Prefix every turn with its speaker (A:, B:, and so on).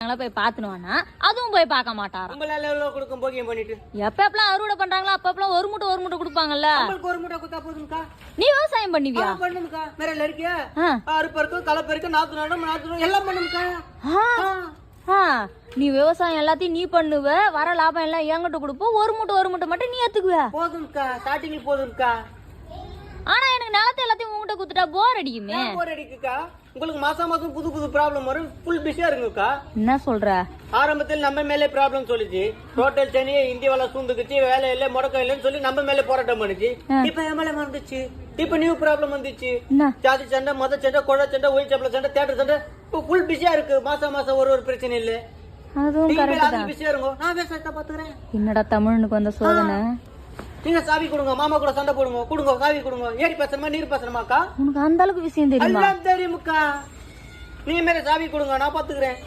A: போய் பாத்துனுவானா? அதுவும் போய் பார்க்க மாட்டாராம்
B: உங்களால எவ்வளவு கொடுக்கும் போகியம் பண்ணிட்டு?
A: எப்ப எப்பலாம் அறுவடை பண்றாங்களோ அப்ப எப்பலாம் ஒரு மூட்டை ஒரு மூட்டை கொடுப்பாங்கல்ல?
B: நம்மளுக்கு ஒரு மூட்டை குத்தா போதும்க்கா.
A: நீ விவசாயம் பண்ணுவியா?
B: ஆ, பண்ணுங்கக்கா மேல இருக்கியா?
A: ஆ.
B: அறுப்பருக்கு கலப்பருக்கு நாத்து நடும் நாத்து நடும் எல்லாம் பண்ணுங்கக்கா
A: ஆ, ஆ, நீ விவசாயம் எல்லாத்தையும் நீ பண்ணுவ வர லாபம் எல்லாம் என்கிட்ட கொடுப்போம் ஒரு மூட்டை ஒரு மூட்டை மட்டும் நீ ஏத்துக்குவ.
B: போதும்க்கா. போதும்க்கா.
A: ஆனா எனக்கு நிலத்தை எல்லாத்தையும் குத்துட்டா போர் அடிக்குமே.
B: போர் அடிக்குக்கா? உங்களுக்கு மாசம் மாசம் புது புது ப்ராப்ளம் வரும். ஃபுல் பிஸியா இருங்கக்கா.
A: என்ன சொல்ற?
B: ஆரம்பத்தில் நம்ம மேலே ப்ராப்ளம் சொல்லுச்சு. டோட்டல் சென்னையை இந்திய வள சூழ்ந்துக்குச்சு வேலை இல்லை முடக்கம் இல்லைன்னு சொல்லி நம்ம மேலே போராட்டம் பண்ணுச்சு. இப்ப என் மேலே வந்துச்சு. இப்ப நியூ ப்ராப்ளம் வந்துச்சு. ஜாதி சண்டை மத சண்டை குழ சண்டை ஒயில் சப்பள சண்டை தேட்டர் சண்டை இப்போ ஃபுல் பிஸியா இருக்கு. மாசம் மாசம் ஒரு ஒரு பிரச்சனை இல்ல.
A: அதுவும் கரெக்ட்
B: பாத்துக்கிறேன்
A: என்னடா தமிழனுக்கு வந்த சோதனை?
B: நீங்க சாவி கொடுங்க மாமா கூட சண்டை போடுங்க கொடுங்க சாவி கொடுங்க. ஏரி பேசணுமா நீர் பேசணுமாக்கா
A: உனக்கு அந்த அளவுக்கு விஷயம் தெரியுமா?
B: தெரியுமுக்கா. நீங்க மேல சாவி கொடுங்க நான் பாத்துக்கிறேன்.